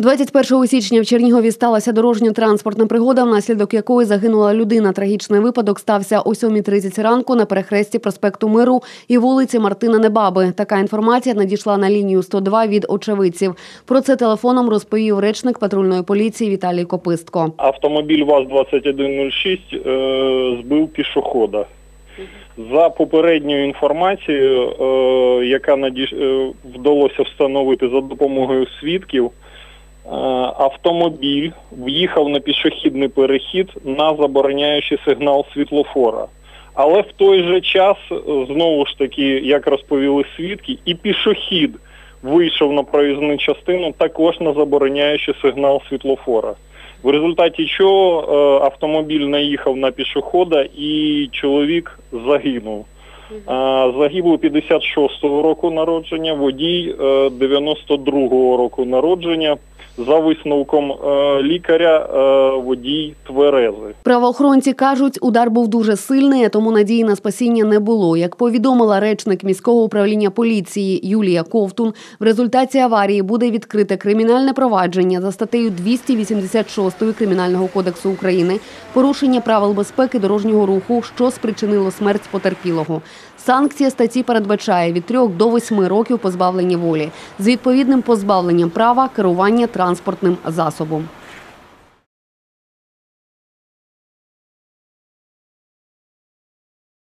21 січня в Чернігові сталася дорожньо-транспортна пригода, внаслідок якої загинула людина. Трагічний випадок стався о 7.30 ранку на перехресті проспекту Миру і вулиці Мартина Небаби. Така інформація надійшла на лінію 102 від очевидців. Про це телефоном розповів речник патрульної поліції Віталій Копистко. Автомобіль ВАЗ-2106 е, збив пішохода. За попередньою інформацією, е, яка е, вдалося встановити за допомогою свідків, автомобіль в'їхав на пішохідний перехід на забороняючий сигнал світлофора. Але в той же час, е, знову ж таки, як розповіли свідки, і пішохід вийшов на проїзну частину також на забороняючий сигнал світлофора. В результаті чого е, автомобіль наїхав на пішохода і чоловік загинув. Е, Загиблий 56-го року народження, водій е, 92-го року народження. За висновком е, лікаря е, водій тверезий. Правоохоронці кажуть, удар був дуже сильний, тому надії на спасіння не було. Як повідомила речник міського управління поліції Юлія Ковтун, в результаті аварії буде відкрите кримінальне провадження за статтею 286 Кримінального кодексу України порушення правил безпеки дорожнього руху, що спричинило смерть потерпілого. Санкція статті передбачає від 3 до 8 років позбавлення волі з відповідним позбавленням права керування транспортним засобом.